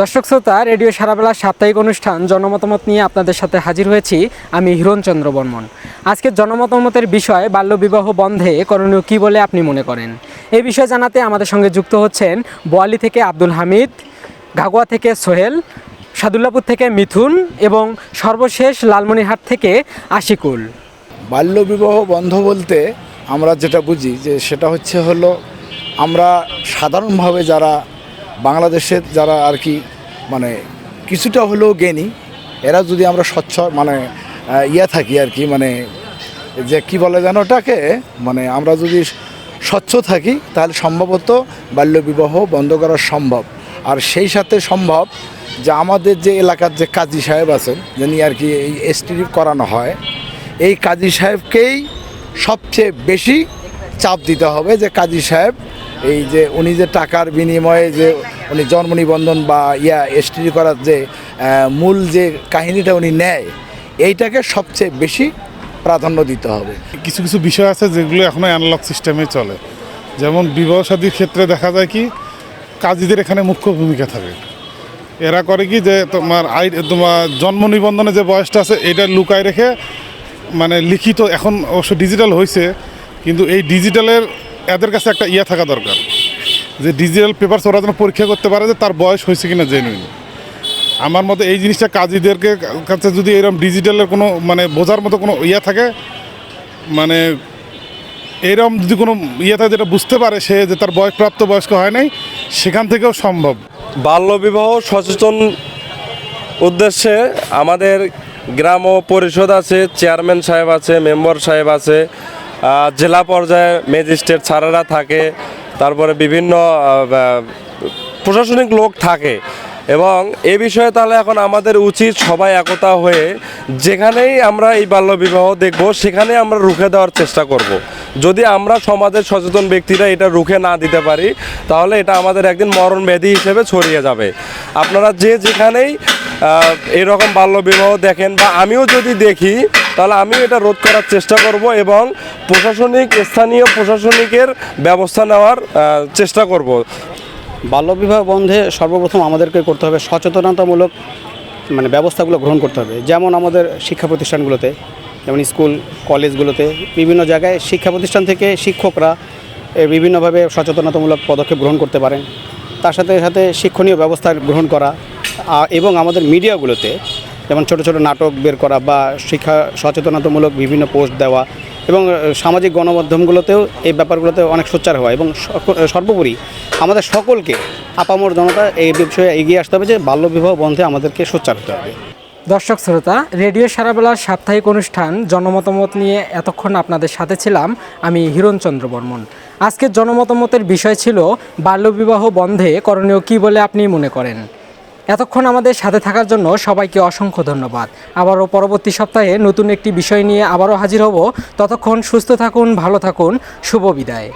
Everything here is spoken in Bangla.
দর্শক শ্রোতা, রেডিও সারাবেলা সাপ্তাহিক অনুষ্ঠান জনমতামত নিয়ে আপনাদের সাথে হাজির হয়েছি আমি হিরণচন্দ্র বর্মন। আজকের জনমতামতের বিষয় বাল্যবিবাহ বন্ধে করণীয় কী বলে আপনি মনে করেন? এই বিষয়ে জানাতে আমাদের সঙ্গে যুক্ত হচ্ছেন বোয়ালি থেকে আব্দুল হামিদ, ঘাগুয়া থেকে সোহেল, সাদুল্লাপুর থেকে মিথুন এবং সর্বশেষ লালমনিরহাট থেকে আশিকুল। বাল্যবিবাহ বন্ধ বলতে আমরা যেটা বুঝি যে সেটা হচ্ছে হলো আমরা সাধারণভাবে যারা বাংলাদেশের যারা আর কি মানে কিছুটা হলেও জ্ঞানী, এরা যদি আমরা স্বচ্ছ মানে ইয়ে থাকি আর কি মানে যে কি বলে যেন ওটাকে মানে আমরা যদি স্বচ্ছ থাকি, তাহলে সম্ভবত বাল্যবিবাহ বন্ধ করা সম্ভব। আর সেই সাথে সম্ভব যে আমাদের যে এলাকার যে কাজী সাহেব আছেন, যিনি আর কি এই এসটিডি করানো হয়, এই কাজী সাহেবকেই সবচেয়ে বেশি চাপ দিতে হবে যে কাজী সাহেব, এই যে উনি যে টাকার বিনিময়ে যে উনি জন্ম নিবন্ধন বা ইয়া এসটিডি করার যে মূল যে কাহিনীটা উনি নেয়, এইটাকে সবচেয়ে বেশি প্রাধান্য দিতে হবে। কিছু কিছু বিষয় আছে যেগুলো এখনও অ্যানালগ সিস্টেমে চলে। যেমন বিবাহ শাদীর ক্ষেত্রে দেখা যায় কি, কাজীদের এখানে মুখ্য ভূমিকা থাকে। এরা করে কি যে তোমার আই, তোমার জন্ম নিবন্ধনে যে বয়সটা আছে, এটা লুকায় রেখে মানে লিখিত, এখন অবশ্য ডিজিটাল হয়েছে কিন্তু এই ডিজিটালের এদের কাছে একটা ইয়ে থাকা দরকার। যে ডিজিটাল পেপার ওরা যেন পরীক্ষা করতে পারে যে তার বয়স হয়েছে কিনা জেনুইন আমার মতে এই জিনিসটা কাজীদেরকে কাছে যদি এরকম ডিজিটালের কোনো মানে বোঝার মতো কোনো ইয়ে থাকে মানে এরকম যদি কোনো ইয়ে থাকে যেটা বুঝতে পারে সে যে তার বয়স প্রাপ্ত বয়স্ক হয় নাই, সেখান থেকেও সম্ভব। বাল্যবিবাহ সচেতন উদ্দেশ্যে আমাদের গ্রাম পরিষদ আছে, চেয়ারম্যান সাহেব আছে, মেম্বার সাহেব আছে জেলা পর্যায়ে ম্যাজিস্ট্রেট স্যারেরা থাকে, তারপরে বিভিন্ন প্রশাসনিক লোক থাকে এবং এ বিষয়ে তাহলে এখন আমাদের উচিত সবাই একতা হয়ে যেখানেই আমরা এই বাল্যবিবাহ দেখব, সেখানে আমরা রুখে দেওয়ার চেষ্টা করব। যদি আমরা সমাজের সচেতন ব্যক্তিরা এটা রুখে না দিতে পারি, তাহলে এটা আমাদের একদিন মরণ ব্যাধি হিসেবে ছড়িয়ে যাবে আপনারা যে যেখানেই এরকম বাল্যবিবাহ দেখেন বা আমিও যদি দেখি তাহলে আমি এটা রোধ করার চেষ্টা করব এবং প্রশাসনিক, স্থানীয় প্রশাসনিকের ব্যবস্থা নেওয়ার চেষ্টা করব। বাল্যবিবাহ বন্ধে সর্বপ্রথম আমাদেরকে করতে হবে সচেতনতামূলক মানে ব্যবস্থাগুলো গ্রহণ করতে হবে। যেমন আমাদের শিক্ষা প্রতিষ্ঠানগুলোতে, যেমন স্কুল, কলেজগুলোতে, বিভিন্ন জায়গায় শিক্ষা প্রতিষ্ঠান থেকে শিক্ষকরা বিভিন্নভাবে সচেতনতামূলক পদক্ষেপ গ্রহণ করতে পারেন। তার সাথে সাথে শিক্ষণীয় ব্যবস্থা গ্রহণ করা এবং আমাদের মিডিয়াগুলোতে যেমন ছোট ছোট নাটক বের করা বা শিক্ষা সচেতনতামূলক বিভিন্ন পোস্ট দেওয়া এবং সামাজিক গণমাধ্যমগুলোতেও এই ব্যাপারগুলোতে অনেক সোচ্চার হওয়া এবং সর্বোপরি আমাদের সকলকে, আপামর জনতা, এই বিষয়ে এগিয়ে আসতে হবে যে বাল্যবিবাহ বন্ধে আমাদেরকে সোচ্চার হতে হবে। দর্শক শ্রোতা, রেডিও সারাবেলার সাপ্তাহিক অনুষ্ঠান, জনমতামত নিয়ে এতক্ষণ আপনাদের সাথে ছিলাম আমি হিরণচন্দ্র বর্মন। আজকের জনমতামতের বিষয় ছিল বাল্যবিবাহ বন্ধে করণীয় কী বলে আপনি মনে করেন? এতক্ষণ আমাদের সাথে থাকার জন্য সবাইকে অসংখ্য ধন্যবাদ। আবারও পরবর্তী সপ্তাহে নতুন একটি বিষয় নিয়ে আবারও হাজির হব। ততক্ষণ সুস্থ থাকুন, ভালো থাকুন। শুভ বিদায়।